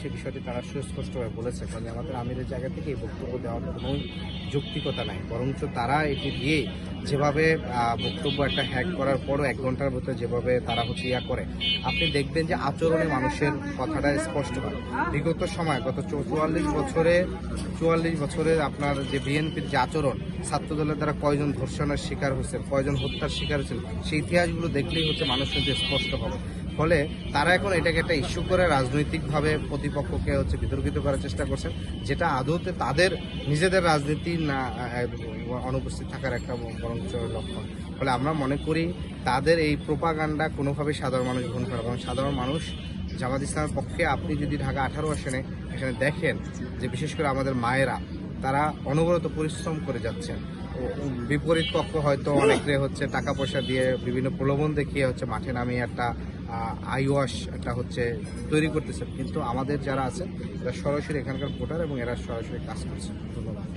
সে বিষয়টি তারা সুস্পষ্টভাবে বলেছে, কারণ আমাদের আমিরের জায়গা থেকে এই বক্তব্য দেওয়ার কোনো যৌক্তিকতা নাই। বরঞ্চ তারা এটি দিয়ে যেভাবে বক্তব্য একটা হ্যাক করার পরও এক ঘণ্টার ভিতরে যেভাবে তারা হচ্ছে ইয়া করে, আপনি দেখবেন যে আচরণে মানুষের কথাটা স্পষ্ট হয়। বিগত সময়, গত চুয়াল্লিশ বছরে চুয়াল্লিশ বছরে আপনার যে বিএনপির যে আচরণ, ছাত্রদলের দ্বারা কয়জন ধর্ষণের শিকার হয়েছে কয়জন হত্যার শিকার হয়েছে সেই ইতিহাসগুলো দেখলেই হচ্ছে মানুষের যে স্পষ্ট হবে ফলে তারা এখন এটাকে একটা ইস্যু করে রাজনৈতিকভাবে প্রতিপক্ষকে হচ্ছে বিতর্কিত করার চেষ্টা করছেন, যেটা আদৌতে তাদের নিজেদের রাজনীতি না অনুপস্থিত থাকার একটা বরঞ্চ লক্ষণ। ফলে আমরা মনে করি তাদের এই প্রোপাগান্ডা কোনোভাবেই সাধারণ মানুষ গ্রহণ করে কারণ সাধারণ মানুষ জামাত ইসলামের পক্ষে আপনি যদি ঢাকা আঠারো আসনে এখানে দেখেন যে বিশেষ করে আমাদের মায়েরা তারা অনবরত পরিশ্রম করে যাচ্ছেন। বিপরীত পক্ষ হয়তো অনেকে হচ্ছে টাকা পয়সা দিয়ে বিভিন্ন প্রলোভন দেখিয়ে হচ্ছে মাঠে নামিয়ে একটা আইওয়াশ একটা হচ্ছে তৈরি করতেছে কিন্তু আমাদের যারা আছে এরা সরাসরি এখানকার ভোটার এবং এরা সরাসরি কাজ করছে ধন্যবাদ।